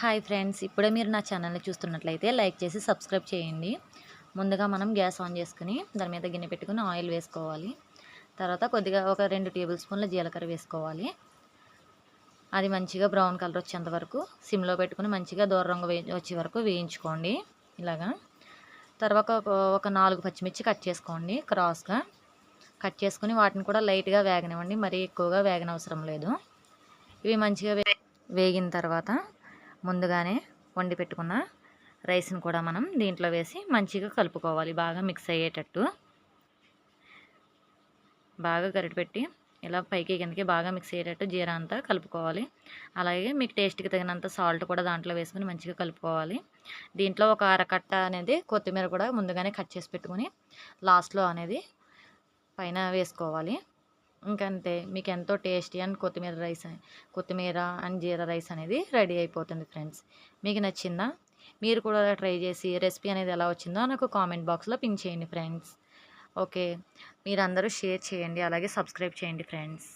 Hi friends ఇప్పుడే మీరు నా ఛానల్ని చూస్తున్నట్లయితే లైక్ చేసి సబ్స్క్రైబ్ చేయండి. ముందుగా మనం గ్యాస్ ఆన్ చేసుకుని దాని మీద గిన్నె పెట్టుకుని ఆయిల్ వేసుకోవాలి. తర్వాత కొద్దిగా ఒక రెండు టేబుల్ స్పూన్ల జీలకర్ర వేసుకోవాలి. అది మంచిగా బ్రౌన్ కలర్ వచ్చేంత వరకు సిమ్లో పెట్టుకుని మంచిగా దూర రంగు వచ్చే వరకు వేయించుకోండి ఇలాగా. తర్వాత ఒక నాలుగు పచ్చిమిర్చి కట్ చేసుకోండి క్రాస్గా. కట్ చేసుకుని వాటిని కూడా లైట్గా వేగనివ్వండి మరీ ఎక్కువగా వేగనవసరం లేదు. ఇవి మంచిగా వే వేగిన తర్వాత ముందుగానే వండి పెట్టుకున్న రైస్ని కూడా మనం దీంట్లో వేసి మంచిగా కలుపుకోవాలి బాగా మిక్స్ అయ్యేటట్టు. బాగా గరిటపెట్టి ఇలా పైకి కిందకి బాగా మిక్స్ అయ్యేటట్టు జీరా అంతా కలుపుకోవాలి. అలాగే మీకు టేస్ట్కి తగినంత సాల్ట్ కూడా దాంట్లో వేసుకుని మంచిగా కలుపుకోవాలి. దీంట్లో ఒక అరకట్ట అనేది కొత్తిమీర కూడా ముందుగానే కట్ చేసి పెట్టుకుని లాస్ట్లో అనేది పైన వేసుకోవాలి. ఇంకంతే మీకు ఎంతో టేస్టీ అండ్ కొత్తిమీర రైస్ కొత్తిమీర అండ్ జీరా రైస్ అనేది రెడీ అయిపోతుంది ఫ్రెండ్స్. మీకు నచ్చిందా? మీరు కూడా ట్రై చేసి రెసిపీ అనేది ఎలా వచ్చిందో నాకు కామెంట్ బాక్స్లో పింక్ చేయండి ఫ్రెండ్స్. ఓకే మీరందరూ షేర్ చేయండి అలాగే సబ్స్క్రైబ్ చేయండి ఫ్రెండ్స్.